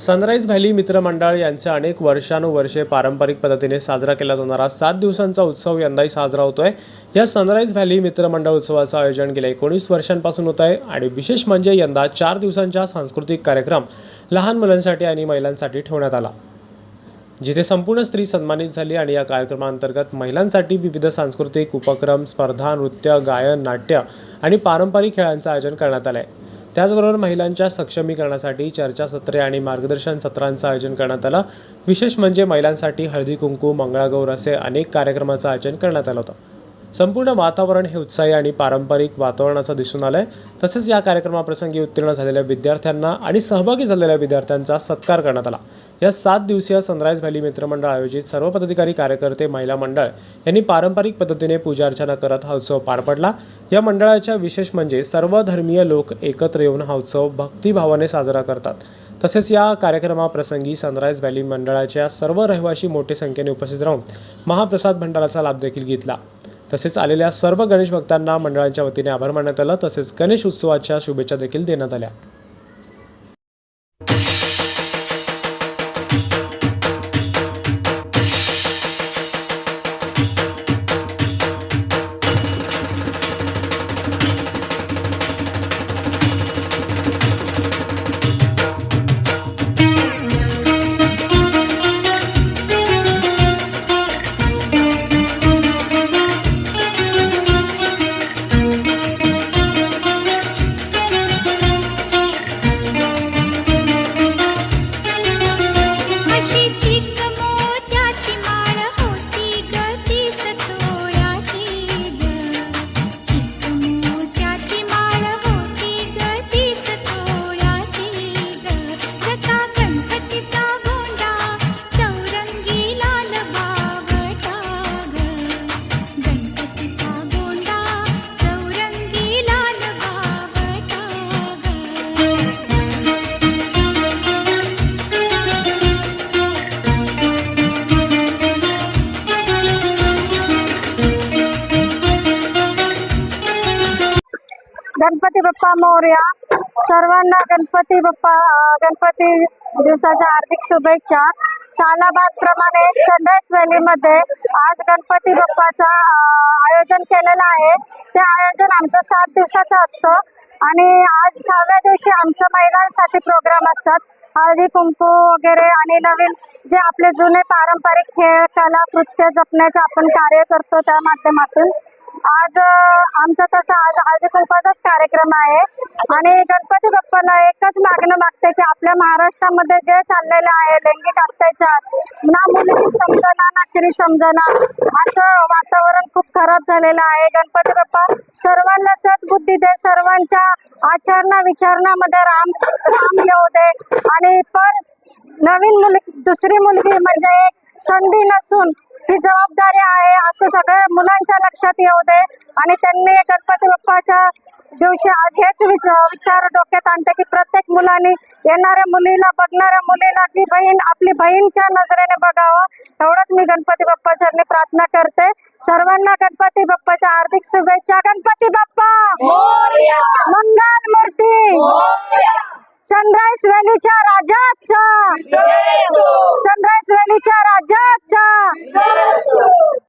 Sunrise valley मित्रमंडळ यांचा अनेक वर्षानुवर्षे पारंपरिक पद्धतीने साजरा केला जाणारा सात दिवसांचा उत्सव यंदाही साजरा होतोय. या सनराईज व्हॅली मित्रमंडळ उत्सवाचं आयोजन गेल्या एकोणीस वर्षांपासून होत आहे आणि विशेष म्हणजे यंदा चार दिवसांचा सांस्कृतिक कार्यक्रम लहान मुलांसाठी आणि महिलांसाठी ठेवण्यात आला. जिथे संपूर्ण स्त्री सन्मानित झाली आणि या कार्यक्रमाअंतर्गत महिलांसाठी विविध सांस्कृतिक उपक्रम स्पर्धा नृत्य गायन नाट्य आणि पारंपरिक खेळांचं आयोजन करण्यात आलं आहे त्याचबरोबर महिलांच्या सक्षमीकरणासाठी चर्चासत्रे आणि मार्गदर्शन सत्रांचं आयोजन करण्यात आलं. विशेष म्हणजे महिलांसाठी हळदी कुंकू मंगळागौर असे अनेक कार्यक्रमाचं आयोजन करण्यात आलं होतं. संपूर्ण वातावरण हे उत्साही आणि पारंपरिक वातावरणाचं दिसून आलंय. तसेच या कार्यक्रमाप्रसंगी उत्तीर्ण झालेल्या विद्यार्थ्यांना आणि सहभागी झालेल्या विद्यार्थ्यांचा सत्कार करण्यात आला. या सात दिवसीय सनराईज व्हॅली मित्रमंडळ आयोजित सर्व पदाधिकारी कार्यकर्ते महिला मंडळ यांनी पारंपरिक पद्धतीने पूजा अर्चना करत हा उत्सव पार पडला. या मंडळाच्या विशेष म्हणजे सर्व धर्मीय लोक एकत्र येऊन हा उत्सव भक्तिभावाने साजरा करतात. तसेच या कार्यक्रमाप्रसंगी सनराईज व्हॅली मंडळाच्या सर्व रहिवाशी मोठ्या संख्येने उपस्थित राहून महाप्रसाद भंडाराचा लाभ देखील घेतला. तसेच आलेल्या सर्व गणेश भक्तांना मंडळांच्या वतीने आभार मानण्यात आलं. तसेच गणेश उत्सवाच्या शुभेच्छा देखील देण्यात आल्या. she गणपती बाप्पा मोर्या. सर्वांना गणपती बाप्पा गणपती दिवसाच्या हार्दिक शुभेच्छा. सालाबाद प्रमाणे संडास व्हॅली मध्ये आज गणपती बाप्पाचा आयोजन केलेलं आहे. ते आयोजन आमचं सात दिवसाचं असतं. आणि आज सहाव्या दिवशी आमचं महिलांसाठी प्रोग्राम असतात. हळदी कुंकू वगैरे आणि नवीन जे आपले जुने पारंपरिक खेळ कला कृत्य जपण्याचं आपण कार्य करतो त्या माध्यमातून. आज आमचा तसा आज हळदी कुंकवाचाच कार्यक्रम आहे. आणि गणपती बाप्पाला एकच मागणं मागते की आपल्या महाराष्ट्रामध्ये जे चाललेलं आहे लैंगिक अत्याचार ना मुली समजना ना श्री समजना असं वातावरण खूप खराब झालेलं आहे. गणपती बाप्पा सर्वांना सद्बुद्धी दे सर्वांच्या आचरणा विचारणामध्ये राम राम येऊ दे. आणि पण नवीन मुलगी दुसरी मुलगी म्हणजे एक संधी नसून ही जबाबदारी आहे असं सगळ्या मुलांच्या लक्षात येऊ दे. आणि त्यांनी गणपती बाप्पाच्या दिवशी आज हेच विच- विचार डोक्यात आणते की प्रत्येक मुलांनी येणाऱ्या मुलीला बघणाऱ्या मुलीला जी बहीण आपली बहीणच्या नजरेने बघावं एवढंच मी गणपती बाप्पाच्या चरणी प्रार्थना करते. सर्वांना गणपती बाप्पाच्या हार्दिक शुभेच्छा. गणपती बाप्पा! मंगल मूर्ती! सनराईज व्हॅलीच्या राजाचा. सनराईज व्हॅलीच्या राजाचा.